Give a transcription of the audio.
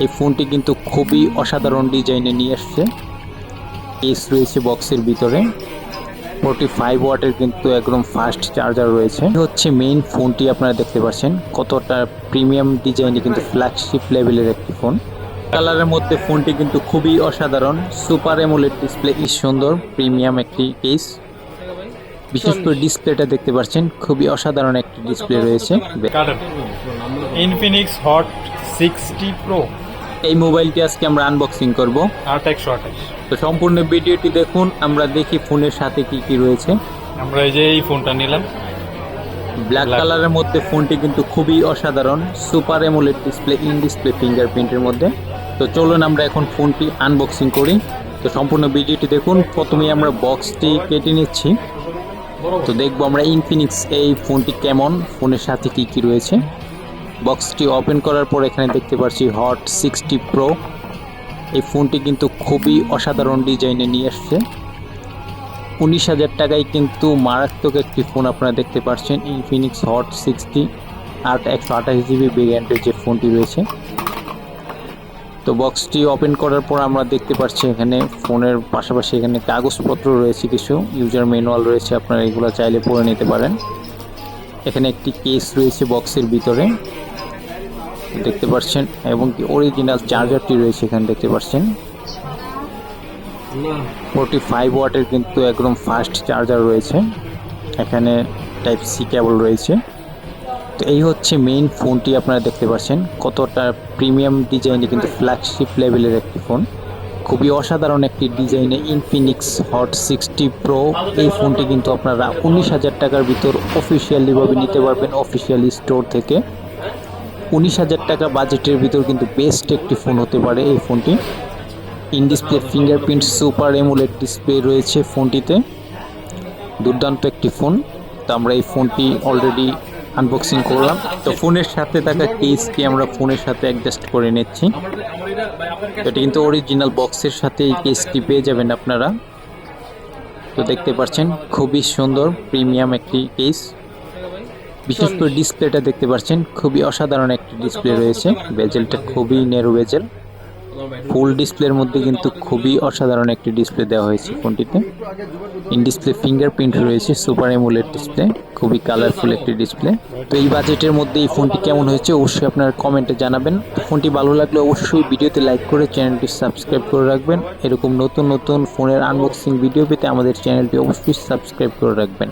এই ফোনটি কিন্তু খুবই অসাধারণ ডিজাইনে নিয়ে আসছে কেস রয়েছে বক্সের ভিতরে। ফোরটি ফাইভ ওয়াটের কিন্তু একদম ফাস্ট চার্জার রয়েছে। হচ্ছে মেইন ফোনটি আপনারা দেখতে পাচ্ছেন। কতটা প্রিমিয়াম ডিজাইনে কিন্তু ফ্ল্যাগশিপ লেভেলের একটি ফোন। কালারের মধ্যে ফোনটি কিন্তু খুবই অসাধারণ। সুপার এমোলেড ডিসপ্লে সুন্দর প্রিমিয়াম একটি কেস বিশেষ করে ডিসপ্লেটা দেখতে পাচ্ছেন, খুবই অসাধারণ একটি ডিসপ্লে রয়েছে। ইনফিনিক্স হট সিক্সটি প্রো এই মোবাইলটি আজকে আমরা আনবক্সিং করব। আট একশো আঠাশ। তো সম্পূর্ণ ভিডিওটি দেখুন আমরা দেখি ফোনের সাথে কি কি রয়েছে। আমরা এই যে এই ফোনটা নিলাম। ব্ল্যাক কালারের মধ্যে ফোনটি কিন্তু খুবই অসাধারণ super AMOLED display in display ফিঙ্গারপ্রিন্টের মধ্যে। তো চলুন আমরা এখন ফোনটি আনবক্সিং করি। তো সম্পূর্ণ ভিডিওটি দেখুন প্রথমেই আমরা বক্সটি কেটে নিচ্ছি। তো দেখব আমরা ইনফিনিক্স এই ফোনটি কেমন ফোনের সাথে কি কি রয়েছে। বক্সটি ওপেন করার পর এখানে দেখতে পাচ্ছি হট সিক্সটি প্রো। এই ফোনটি কিন্তু খুবই অসাধারণ ডিজাইনে নিয়ে আসছে উনিশ হাজার টাকায় কিন্তু মারাত্মক একটি ফোন আপনারা দেখতে পাচ্ছেন ইনফিনিক্স হট সিক্সটি, আট একশো আঠাশ জিবি ভেরিয়েন্টের যে ফোনটি রয়েছে। তো বক্সটি ওপেন করার পর আমরা দেখতে পাচ্ছি এখানে ফোনের পাশাপাশি এখানে কাগজপত্র রয়েছে, কিছু ইউজার ম্যানুয়াল রয়েছে, আপনারা এগুলো চাইলে পড়ে নিতে পারেন। এখানে একটি কেস রয়েছে বক্সের ভিতরে। দেখতে পাচ্ছেন, এবং কি অরিজিনাল চার্জারটি রয়েছে এখানে দেখতে পাচ্ছেন। ফোরটি ফাইভ ওয়াটের কিন্তু একদম ফাস্ট চার্জার রয়েছে। এখানে টাইপ সি কেবল রয়েছে। তো এই হচ্ছে মেইন ফোনটি আপনারা দেখতে পাচ্ছেন। কতটা প্রিমিয়াম ডিজাইনে কিন্তু ফ্ল্যাগশিপ লেভেলের একটি ফোন খুবই অসাধারণ একটি ডিজাইনে ইনফিনিক্স হট সিক্সটি প্রো এই ফোনটি কিন্তু আপনারা উনিশ হাজার টাকার ভিতর অফিসিয়ালিভাবে নিতে পারবেন অফিসিয়াল স্টোর থেকে। উনিশ হাজার টাকা বাজেটের ভিতর কিন্তু বেস্ট একটি ফোন হতে পারে এই ফোনটি in display fingerprint super AMOLED display রয়েছে ফোনটিতে দুর্দান্ত একটি ফোন তো আমরা এই ফোনটি অলরেডি আনবক্সিং করলাম। তো ফোনের সাথে থাকা কেসটি আমরা ফোনের সাথে অ্যাডজাস্ট করে নিচ্ছি। এটা কিন্তু অরিজিনাল বক্সের সাথে এই কেসটি পেয়ে যাবেন আপনারা। তো দেখতে পাচ্ছেন, খুবই সুন্দর প্রিমিয়াম একটি কেস বিশেষ করে ডিসপ্লেটা দেখতে পাচ্ছেন, খুবই অসাধারণ একটি ডিসপ্লে রয়েছে। বেজেলটা খুবই নেরো বেজেল। ফুল ডিসপ্লের মধ্যে কিন্তু খুবই অসাধারণ একটি ডিসপ্লে দেওয়া হয়েছে ফোনটিতে। ইন ডিসপ্লে ফিঙ্গারপ্রিন্ট রয়েছে, সুপার এমুলেট ডিসপ্লে, খুবই কালারফুল একটি ডিসপ্লে। তো এই বাজেটের মধ্যে এই ফোনটি কেমন হয়েছে অবশ্যই আপনারা কমেন্টে জানাবেন। ফোনটি ভালো লাগলে অবশ্যই ভিডিওতে লাইক করে চ্যানেলটি সাবস্ক্রাইব করে রাখবেন। এরকম নতুন নতুন ফোনের আনবক্সিং ভিডিও পেতে আমাদের চ্যানেলটি অবশ্যই সাবস্ক্রাইব করে রাখবেন।